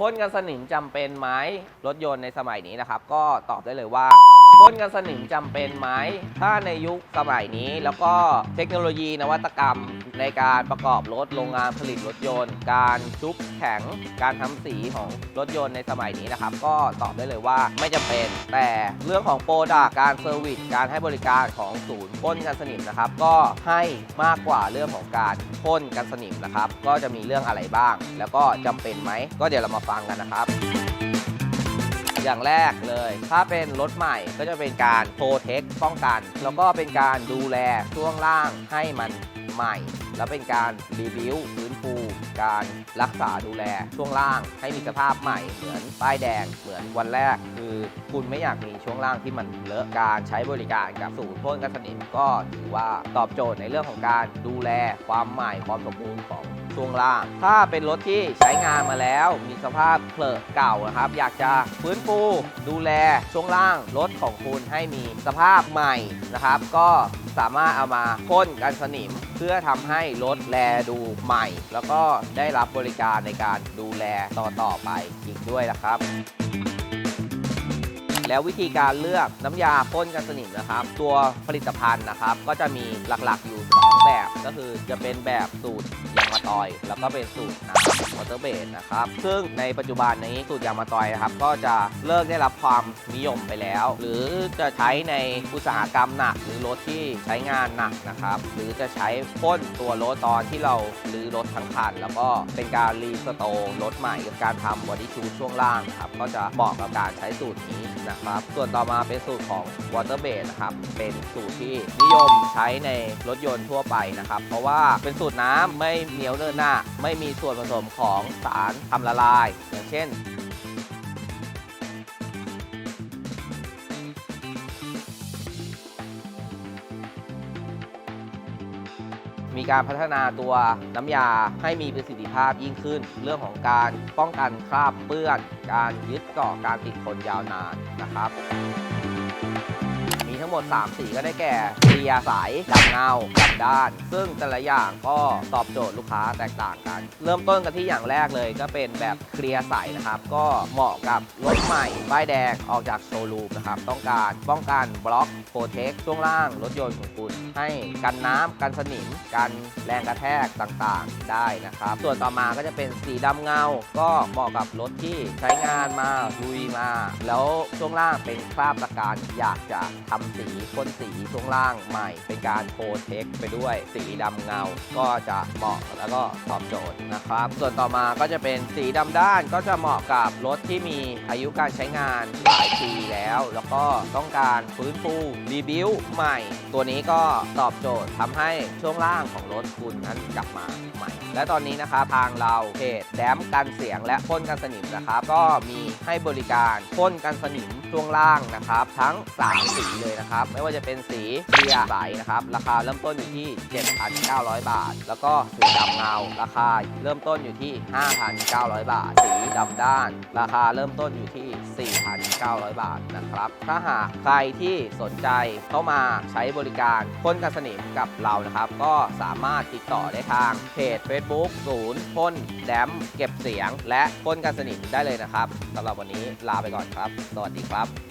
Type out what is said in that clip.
พ่นกันสนิมจำเป็นไหมรถยนต์ในสมัยนี้นะครับ ก็ตอบได้เลยว่า พ่นกันสนิมจำเป็นไหม ถ้าในยุคสมัยนี้แล้วก็เทคโนโลยีนวัตกรรม ในการประกอบรถโรงงานผลิตรถยนต์ การชุบแข็ง การทำสีของรถยนต์ในสมัยนี้นะครับ ก็ตอบได้เลยว่าไม่จำเป็น แต่เรื่องของโปรดักการเซอร์วิสการให้บริการของศูนย์พ่นกันสนิมนะครับ ก็ให้มากกว่าเรื่องของการพ่นกันสนิมนะครับ ก็จะมีเรื่องอะไรบ้าง แล้วก็จำเป็นไหม ก็เดี๋ยวเรามาฟังกันนะครับ อย่างแรกเลย ถ้าเป็นรถใหม่ก็จะเป็นการโปรเทคป้องกัน แล้วก็เป็นการดูแลช่วงล่างให้มันใหม่ แล้วเป็นการรีวิวฟื้นฟู การรักษาดูแลช่วงล่าง ให้มีสภาพใหม่เหมือนป้ายแดงเหมือนวันแรก คือคุณไม่อยากมีช่วงล่างที่มันเลอะการใช้บริการกับศูนย์พ่นกันสนิมก็ถือว่าตอบโจทย์ในเรื่องของการดูแลความใหม่ความสมบูรณ์ของช่วงล่าง ถ้าเป็นรถที่ใช้านมาแล้ว มีสภาพเคลอะเก่านะครับ อยากจะฟื้นฟูดูแลช่วงล่างรถของคุณให้มีสภาพใหม่นะครับ ก็สามารถเอามาพ่นกันสนิม เพื่อทำให้รถแลดูใหม่ แล้วก็ได้รับบริการในการดูแลต่อต่อๆไปอีกด้วยนะครับแล้ววิธีการเลือกน้ำยาพ่นกันสนิมนะครับ ตัวผลิตภัณฑ์นะครับ ก็จะมีหลักๆอยู่ 2 แบบ ก็คือจะเป็นแบบสูตรยางมะตอย แล้วก็เป็นสูตรน้ำ อเตอร์เบสนะครับ ซึ่งในปัจจุบันนี้สูตรยางมะตอยนะครับ ก็จะเลิกได้รับความนิยมไปแล้ว หรือจะใช้ในอุตสาหกรรมหนัก หรือรถที่ใช้งานหนักนะครับ หรือจะใช้พ่นตัวรถตอนที่เราลื้อรถทั้งคัน แล้วก็เป็นการรีสโตร์รถใหม่กับการทำบอดี้ชูช่วงล่างครับก็จะเหมาะกับการใช้สูตรนี้นะครับ ส่วนต่อมาเป็นสูตรของ Water Base นะครับ เป็นสูตรที่นิยมใช้ในรถยนต์ทั่วไปนะครับ เพราะว่าเป็นสูตรน้ำไม่เหนียวเนินหน้า ไม่มีส่วนผสมของของสารทำละลาย อย่างเช่นมีการพัฒนาตัวน้ำยาให้มีประสิทธิภาพยิ่งขึ้น เรื่องของการป้องกันคราบเปื้อน การยึดเกาะการติดทนยาวนานนะครับ ทั้งหมด 3 สีก็ได้แก่เคลียร์ใสดำเงาดำด้าน ซึ่งแต่ละอย่างก็ตอบโจทย์ลูกค้าแตกต่างกัน เริ่มต้นกันที่อย่างแรกเลยก็เป็นแบบเคลียร์ใสนะครับ ก็เหมาะกับรถใหม่ป้ายแดงออกจากโชว์รูมนะครับ ต้องการป้องกันบล็อกโปรเทคช่วงล่างรถยนต์ของคุณ ให้กันน้ำกันสนิมกันแรงกระแทกต่างๆได้นะครับ ส่วนต่อมาก็จะเป็นสีดำเงา ก็เหมาะกับรถที่ใช้งานมาลุยมา แล้วช่วงล่างเป็นคราบตะการอยากจะทำสีพ่นสีช่วงล่างใหม่ เป็นการโปรเทคไปด้วยสีดำเงา ก็จะเหมาะแล้วก็ตอบโจทย์นะครับ ส่วนต่อมาก็จะเป็นสีดำด้านก็จะเหมาะกับรถที่มีอายุการใช้งานหลายปีแล้ว แล้วก็ต้องการฟื้นฟูรีบิวใหม่ ตัวนี้ก็ตอบโจทย์ทำให้ช่วงล่างของรถคุณนั้นกลับมาใหม่ และตอนนี้นะครับทางเราเพจแดมกันเสียงและพ่นกันสนิมนะครับก็มีให้บริการพ่นกันสนิมช่วงล่างนะครับ ทั้ง 3 สีเลยนะครับ ไม่ว่าจะเป็นสีเคลียร์ใสนะครับ ราคาเริ่มต้นอยู่ที่ 7,900 บาท แล้วก็สีดำเงา ราคาเริ่มต้นอยู่ที่ 5,900 บาท สีดำด้าน ราคาเริ่มต้นอยู่ที่ 4,900 บาทนะครับ ถ้าหากใครที่สนใจเข้ามาใช้บริการพ่นกันสนิมกับเรานะครับ ก็สามารถติดต่อได้ทางเพจ Facebook ศูนย์พ่นแดมเก็บเสียง และพ่นกันสนิทได้เลยนะครับสำหรับวันนี้ลาไปก่อนครับ สวัสดีครับ